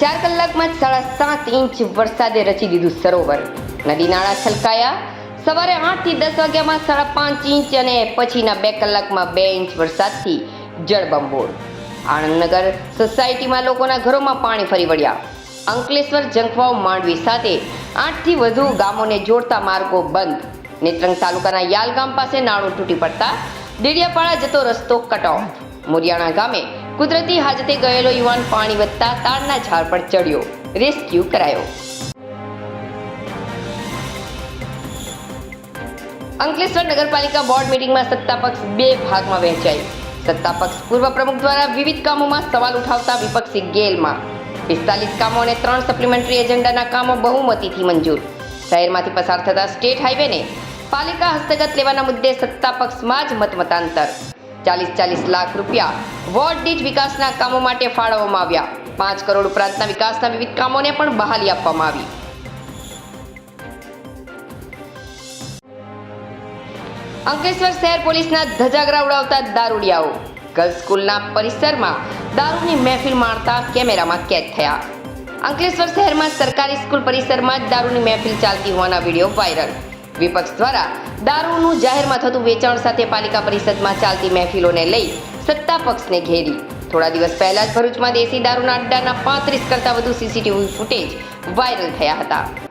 ચાર કલાકમાં સાડા સાત ઇંચ વરસાદે રચી દીધું સરોવર. નદી નાળા છલકાયા. સવારે આઠથી દસ વાગ્યામાં સાડા પાંચ ઇંચ અને પછીના બે કલાકમાં બે ઇંચ વરસાદથી જળબંબોળ આણંદનગર સોસાયટીમાં લોકોના ઘરોમાં પાણી ફરી વળ્યા. અંકલેશ્વર જંખવાવ માંડવી સાથે આઠથી વધુ ગામોને જોડતા માર્ગો બંધ. નેત્રંગ તાલુકાના યાલગામ પાસે નાળું તૂટી પડતા ડેડિયાપાડા જતો રસ્તો કટ ઓફ મોરિયાણા ગામે કુદરતી હાજતે ગયેલો યુવાન પાણી વધતા તાળના ઝાડ પર ચડ્યો. રેસ્ક્યુ કરાયો. અંકલેશ્વર નગરપાલિકા બોર્ડ મિટિંગમાં સત્તાપક્ષ બે ભાગમાં વહેંચાઈ. સત્તાપક્ષ પૂર્વ પ્રમુખ દ્વારા વિવિધ કામોમાં સવાલ ઉઠાવતા વિપક્ષી ગેલમાં. પિસ્તાલીસ કામો અને ત્રણ સપ્લિમેન્ટરી એજન્ડાના કામો બહુમતીથી મંજૂર. શહેરમાંથી પસાર થતા સ્ટેટ હાઈવેને પાલિકા હસ્તગત લેવાના મુદ્દે સત્તાપક્ષમાં જ મતમતાંતર. ચાલીસ ચાલીસ લાખ રૂપિયા વોર્ડ દીઠ વિકાસના કામો માટે ફાળવવામાં આવ્યા. પાંચ કરોડ ઉપરાંતના વિકાસના વિવિધ કામોને પણ બહાલી આપવામાં આવી. અંકલેશ્વર શહેર પોલીસના ધજાગરા ઉડાવતા દારૂડિયાઓ. ગર્લ્સ સ્કૂલના પરિસરમાં દારૂની મહેફિલ માણતા કેમેરામાં કેદ થયા. અંકલેશ્વર શહેરમાં સરકારી સ્કૂલ પરિસરમાં જ દારૂની મહેફિલ ચાલતી હોવાના વીડિયો વાયરલ. વિપક્ષ દ્વારા દારૂનું જાહેરમાં થતું વેચાણ સાથે પાલિકા પરિષદમાં ચાલતી મહેફિલોને લઈ સત્તા પક્ષને ઘેરી. થોડા દિવસ પહેલા જ ભરૂચમાં દેશી દારૂના અડ્ડાના પાંત્રીસ કરતાં વધુ સીસીટીવી ફૂટેજ વાયરલ થયા હતા.